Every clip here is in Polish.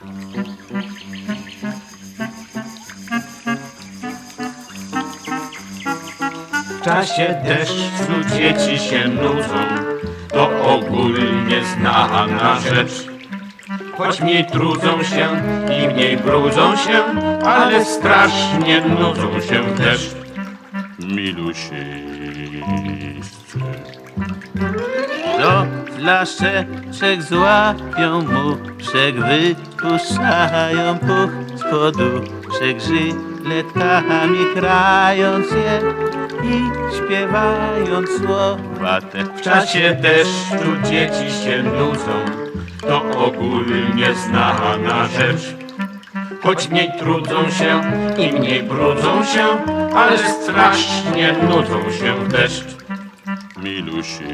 W czasie deszczu dzieci się nudzą, to ogólnie znana rzecz. Choć mniej trudzą się i mniej brudzą się, ale strasznie nudzą się też. Milusieńscy. Do flaszeczek złapią muszek, wypuszczają puch z poduszek, żyletkami krając je i śpiewając słowa te. W czasie deszczu dzieci się nudzą, to ogólnie znana rzecz. Choć mniej trudzą się i mniej brudzą się, ale strasznie nudzą się też. Milusieńscy.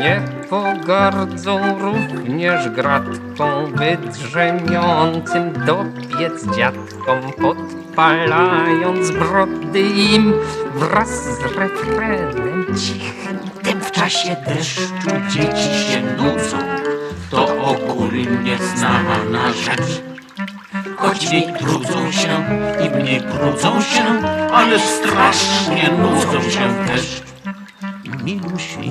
Nie pogardzą również gratką wydrzemiącym dopiec dziadkom, podpalając brody im wraz z refrenem cichym. Tym w czasie deszczu dzieci się nudzą, to ogólnie znana rzecz. Choć mniej trudzą się i mniej brudzą się, ale strasznie nudzą się też. Milusieńscy.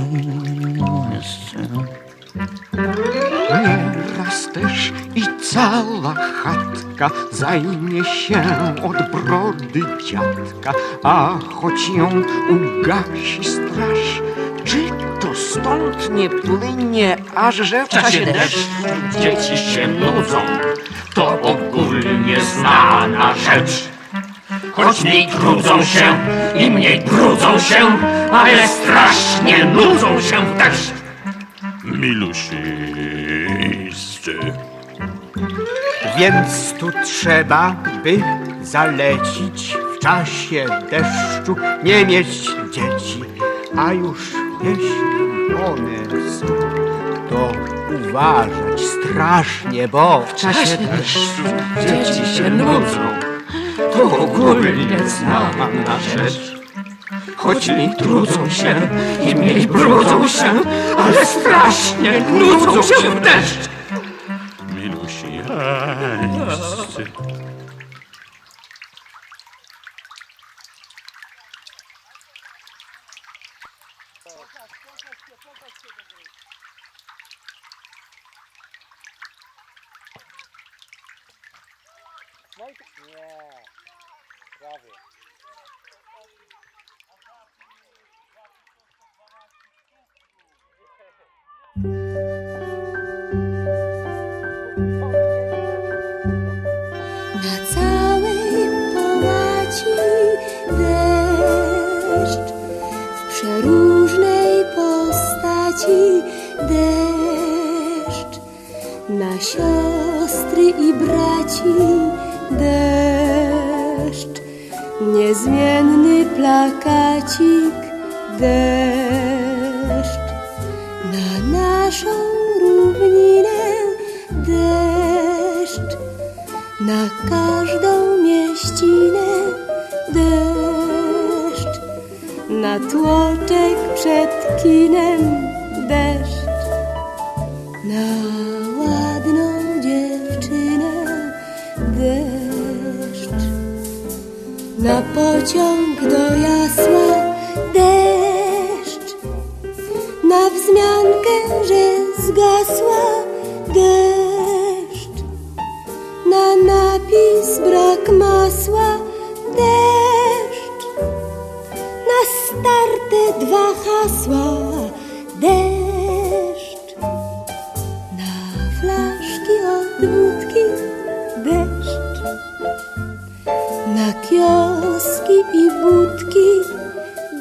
Nieraz też i cała chatka zajmie się od brody dziadka, a choć ją ugasi straż, czy to stąd nie płynie, aż że w W czasie deszczu dzieci się nudzą, to ogólnie znana rzecz. Choć mniej trudzą się i mniej brudzą się, ale strasznie nudzą się też. Milusieńscy. Więc tu trzeba, by zalecić w czasie deszczu nie mieć dzieci, a już jeśli one są, to uważać strasznie, bo w czasie deszczu Dzieci się nudzą, to ogólnie znana rzecz. Choć mniej trudzą się i mniej brudzą się, ale strasznie nudzą się też. Milusieńscy. Na całej połaci deszcz, w przeróżnej postaci deszcz, na siostry i braci deszcz, niezmienny plakacik deszcz, na naszą równinę deszcz. Na każdą mieścinę deszcz, na tłoczek przed kinem deszcz, na na pociąg do jasła deszcz, na wzmiankę, że zgasła deszcz. Na napis brak masła deszcz. Na starte dwa hasła deszcz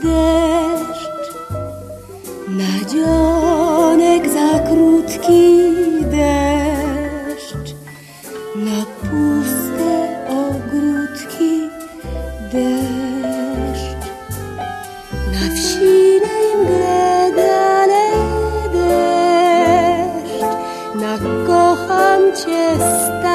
deszcz, na dzionek za krótki deszcz, na puste ogródki deszcz, na wsinej mgle dane deszcz, na kocham cię stary.